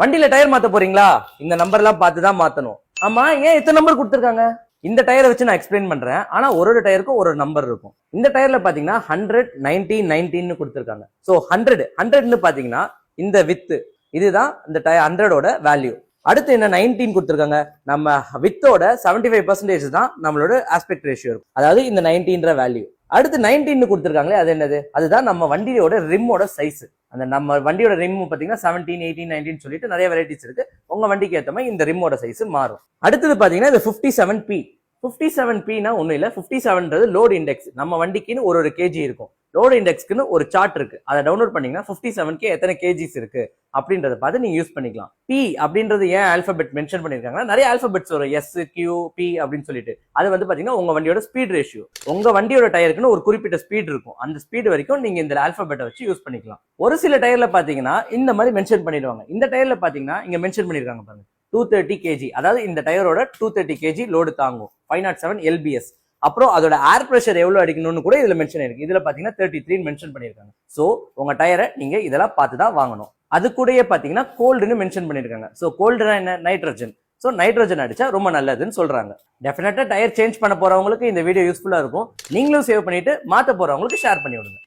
வண்டியில டயர் மாத்த போறீங்களா? இந்த நம்பர் எல்லாம் பார்த்து தான் மாத்தணும். ஆமா ஏன் இத்தனை நம்பர் கொடுத்துருக்காங்க? இந்த டயரை வச்சு நான் எக்ஸ்பிளைன் பண்றேன். ஆனா ஒரு ஒரு டயருக்கும் ஒரு நம்பர் இருக்கும். இந்த டயர்ல பாத்தீங்கன்னா ஹண்ட்ரட் நைன்டி நைன்டின்னு கொடுத்துருக்காங்க. ஸோ ஹண்ட்ரட் ஹண்ட்ரட்னு பாத்தீங்கன்னா இந்த வித்து இதுதான் இந்த டயர் ஹண்ட்ரடோட வேல்யூ அடுத்து என்ன நைன்டீன் கொடுத்துருக்காங்க? நம்ம வித்தோட 75% ஃபைவ் பர்சன்டேஜ் தான் நம்மளோட ஆஸ்பெக்ட் ரேஷியோ இருக்கும். அதாவது இந்த நைன்டீன்ற வேல்யூ அடுத்து நைன்டீன் கொடுத்துருக்காங்களே அது என்னது? அதுதான் நம்ம வண்டியோட ரிம்மோட சைஸ் அந்த நம்ம வண்டியோட ரிம் பார்த்தீங்கன்னா செவன்டீன் எயிட்டீன் நைன்டீன் சொல்லிட்டு நிறைய வெரைட்டிஸ் இருக்கு. உங்க வண்டிக்கு ஏற்ற மாதிரி இந்த ரிம்மோட சைஸ் மாறும். அடுத்தது பாத்தீங்கன்னா இது fifty seven B fifty seven பினா ஒன்றும் இல்லை. ஃபிஃப்டி செவன்றது லோடு இண்டெக்ஸ் நம்ம வண்டிக்குன்னு ஒரு ஒரு கேஜி இருக்கும். லோடு இண்டெக்ஸ்க்குன்னு ஒரு சார்ட் இருக்கு. அதை டவுன்லோட் பண்ணீங்கன்னா ஃபிஃப்டி செவன்கே எத்தனை கேஜிஸ் இருக்கு? அப்படின்றத பார்த்து நீங்க யூஸ் பண்ணிக்கலாம். பி அப்படின்றது ஏன் ஆல்பபெட் மென்ஷன் பண்ணிருக்காங்கன்னா நிறைய ஆல்பபெட்ஸ் வரும். எஸ் கியூ பி அப்படின்னு சொல்லிட்டு. அது வந்து பாத்தீங்கன்னா உங்க வண்டியோட ஸ்பீட் ரேஷியோ உங்க வண்டியோட டயருக்குன்னு ஒரு குறிப்பிட்ட ஸ்பீட் இருக்கும். அந்த ஸ்பீடு வரைக்கும் நீங்க இந்த ஆல்பபெட்டை வச்சு யூஸ் பண்ணிக்கலாம். ஒரு சில டயர்ல பாத்தீங்கன்னா இந்த மாதிரி மென்ஷன் பண்ணிடுவாங்க. இந்த டயர்ல பாத்தீங்கன்னா இங்க மென்ஷன் பண்ணிருக்காங்க பாருங்க. டூ தேர்ட்டி கேஜி அதாவது இந்த டயரோட டூ தேர்ட்டி கேஜி லோடு தாங்கும். ஃபைவ் நாட் செவன் எல்பிஎஸ் அப்புறம் அதோட ஏர் ப்ரெஷர் எவ்வளோ அடிக்கணும்னு கூட இதில் மென்ஷன் இருக்கு இதில் பார்த்தீங்கன்னா தேர்ட்டி த்ரீ மென்ஷன் பண்ணியிருக்காங்க. ஸோ உங்கள் டயரை நீங்கள் இதெல்லாம் பார்த்து தான் வாங்கணும். அது கூடயே பார்த்தீங்கன்னா கோல்டுன்னு மென்ஷன் பண்ணியிருக்காங்க. ஸோ கோல்டுனா என்ன? நைட்ரஜன் ஸோ நைட்ரஜன் அடிச்சா ரொம்ப நல்லதுன்னு சொல்றாங்க. டெஃபினட்டா டயர் சேஞ்ச் பண்ண போறவங்களுக்கு இந்த வீடியோ யூஸ்ஃபுல்லா இருக்கும். நீங்களும் சேவ் பண்ணிட்டு மாற்ற போறவங்களுக்கு ஷேர் பண்ணி விடுங்க